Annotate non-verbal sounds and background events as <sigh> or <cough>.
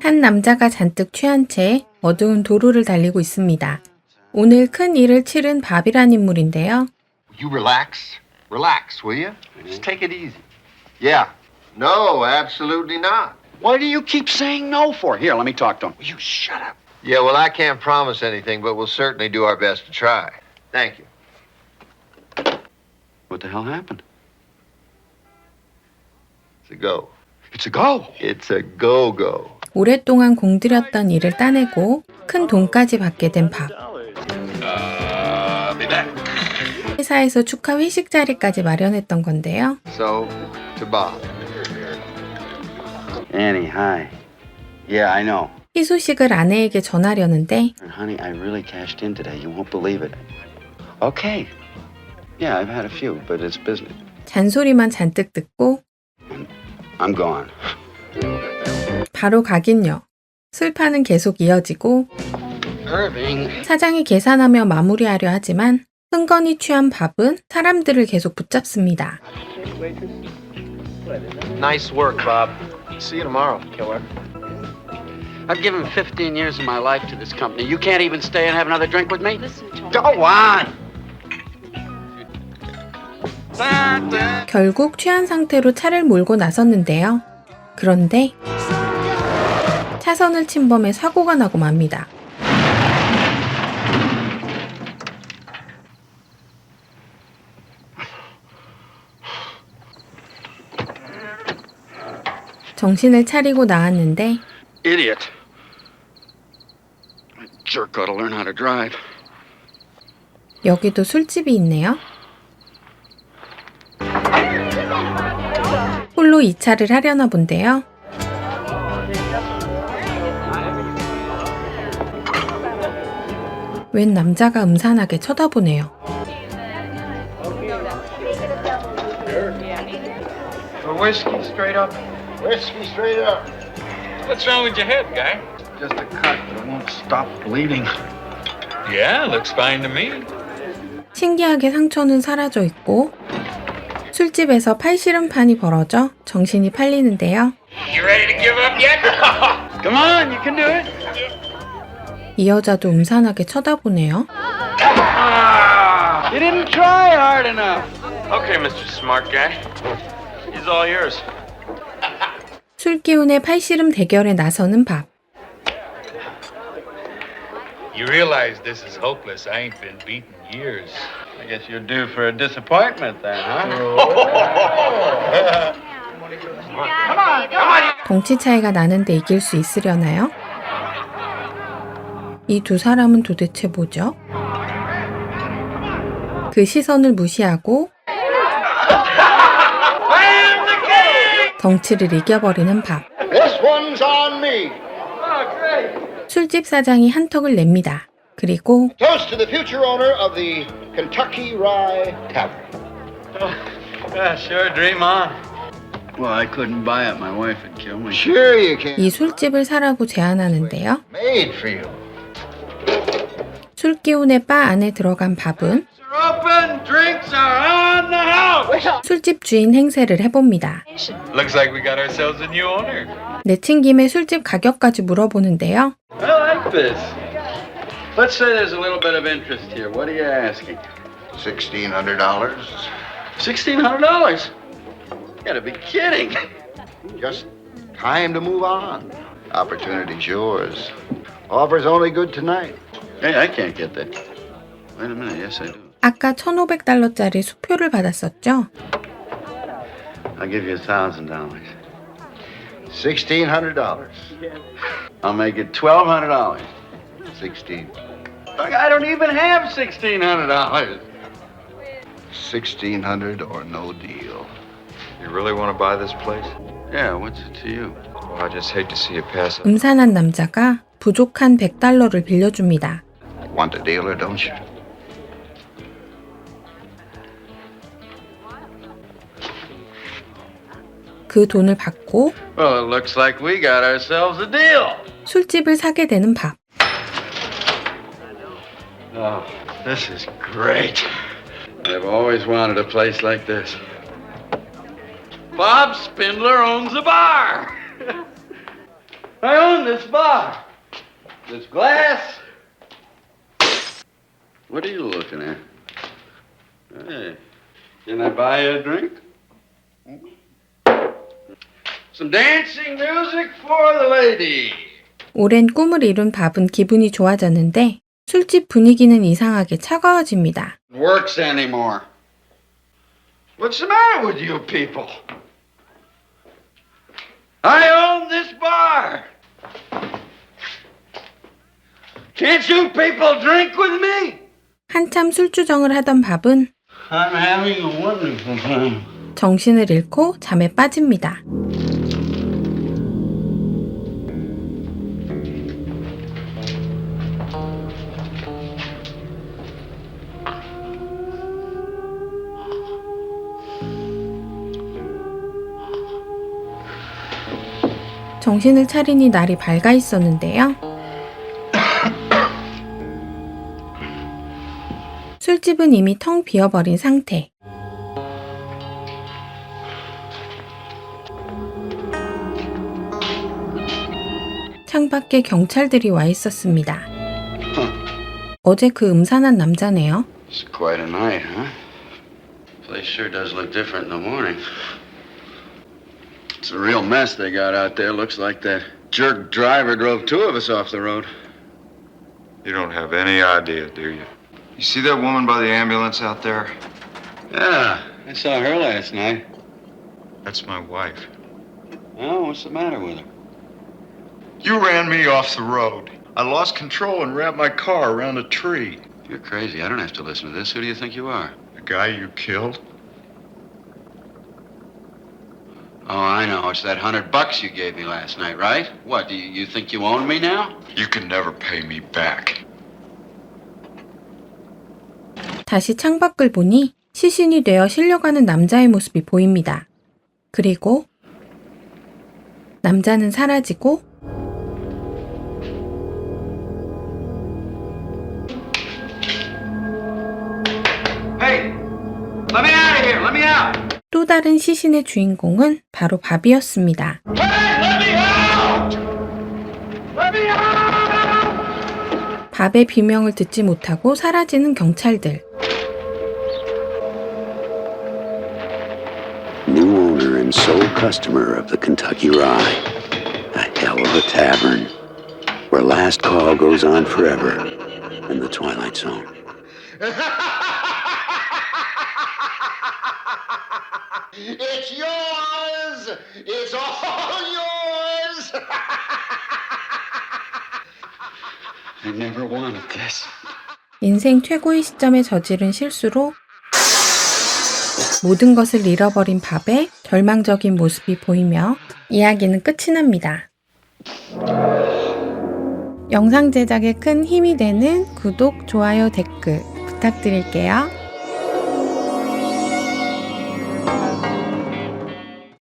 한 남자가 잔뜩 취한 채 어두운 도로를 달리고 있습니다. 오늘 큰 일을 치른 밥이란 인물인데요. You relax. Relax, will you? Just take it easy. Yeah. No, absolutely not. What do you keep saying no for? Here, let me talk to him. You shut up. Yeah, well, I can't promise anything, but we'll certainly do our best to try. Thank you. What the hell happened? It's a go. It's a go. It's a go-go. 오랫동안 공들였던 일을 따내고 큰 돈까지 받게 된 밥. Uh, be back. 회사에서 축하 회식 자리까지 마련했던 건데요. So, to Bob. Annie, hi. Yeah, I know. 희소식을 아내에게 전하려는데 Honey, I really cashed in today. You won't believe it. Okay. Yeah, I've had a few, but it's business. 잔소리만 잔뜩 듣고 I'm gone. 바로 가긴요. 술판은 계속 이어지고 Irving. 사장이 계산하며 마무리하려 하지만 흥건히 취한 밥은 사람들을 계속 붙잡습니다. Nice work, Bob. See you tomorrow, killer. I've given 15 years of my life to this company. You can't even stay and have another drink with me? Go on. 결국 취한 상태로 차를 몰고 나섰는데요. 그런데 차선을 침범해 사고가 나고 맙니다. 정신을 차리고 나왔는데 Idiot. Jerk ought to learn how to drive. 여기도 술집이 있네요. 홀로 이차를 하려나 본데요. 웬 남자가 음산하게 쳐다보네요. For whiskey, straight up. Whiskey, straight up. What's wrong with your head, guy? Just a cut, but it won't stop bleeding. Yeah, looks fine to me. 신기하게 상처는 사라져 있고 술집에서 팔씨름판이 벌어져 정신이 팔리는데요. You ready to give up yet? Come on, you can do it. 이 여자도 음산하게 쳐다보네요. You didn't try hard enough. okay, Mr. Smart Guy. He's all yours. 술 기운의 팔씨름 대결에 나서는 밥. You realize this is hopeless. I ain't been beaten years. I guess you're due for a disappointment then, huh? <laughs> 덩치 차이가 나는데 이길 수 있으려나요? 이 두 사람은 도대체 뭐죠? 그 시선을 무시하고 덩치를 이겨버리는 밥. 술집 사장이 한턱을 냅니다. 그리고 Toast to the future owner of the Kentucky Rye Tavern. Yeah, sure, dream on. Well, I couldn't buy it. My wife would kill me. Sure you can. 이 술집을 사라고 제안하는데요. Made for you. 술 기운의 바 안에 들어간 밥은 Are open. Drinks are on the house. 술집 주인 행세를 해봅니다. Looks like we got ourselves a new owner. 내친 김에 술집 가격까지 물어보는데요. I like this. Let's say there's a little bit of interest here. What are you asking? Sixteen hundred dollars. Sixteen hundred dollars. You gotta be kidding. Just time to move on. Opportunity's yours. Offer's only good tonight. Hey, I can't get that. Wait a minute. Yes, I do. 아까 1,500달러짜리 수표를 받았었죠? I'll give you a thousand dollars. Sixteen hundred dollars. I'll make it twelve hundred dollars. Sixteen. Look, I don't even have sixteen hundred dollars. Sixteen hundred or no deal. You really want to buy this place? Yeah, what's it to you? Well, I just hate to see you pass up. 음산한 남자가 부족한 100달러를 빌려줍니다. Want a dealer, don't you? 그 돈을 받고 Well, it looks like we got ourselves a deal. 술집을 사게 되는 밥. Oh, this is great. I've always wanted a place like this. Bob Spindler owns a bar. <laughs> I own this bar. This glass. What are you looking at? Hey, can I buy you a drink? Some dancing music for the lady. 오랜 꿈을 이룬 밥은 기분이 좋아졌는데 술집 분위기는 이상하게 차가워집니다. Works anymore. What's the matter with you people? I own this bar. Can't you people drink with me? 한참 술주정을 하던 밥은 I'm having a wonderful time. 정신을 잃고 잠에 빠집니다. 정신을 차리니 날이 밝아 있었는데요. 술집은 이미 텅 비어버린 상태. 창밖에 경찰들이 와 있었습니다. 어제 그 음산한 남자네요. It's quite a night, huh? Place sure does look different in the morning. It's a real mess they got out there. Looks like that jerk driver drove two of us off the road. You don't have any idea, do you? You see that woman by the ambulance out there? Yeah, I saw her last night. That's my wife. Oh, what's the matter with her? You ran me off the road. I lost control and wrapped my car around a tree. You're crazy. I don't have to listen to this. Who do you think you are? The guy you killed? Oh, I know. It's that hundred bucks you gave me last night, right? What, do you, you think you own me now? You can never pay me back. 다시 창밖을 보니 시신이 되어 실려가는 남자의 모습이 보입니다. 그리고 남자는 사라지고 Hey, let me out of here. Let me out. 또 다른 시신의 주인공은 바로 밥이었습니다. 밥의 비명을 듣지 못하고 사라지는 경찰들. It's yours! It's all <laughs> yours! I never wanted this. 인생 최고의 시점에 저지른 실수로 모든 것을 잃어버린 밥의 절망적인 모습이 보이며 이야기는 끝이 납니다. 영상 제작에 큰 힘이 되는 구독, 좋아요, 댓글 부탁드릴게요.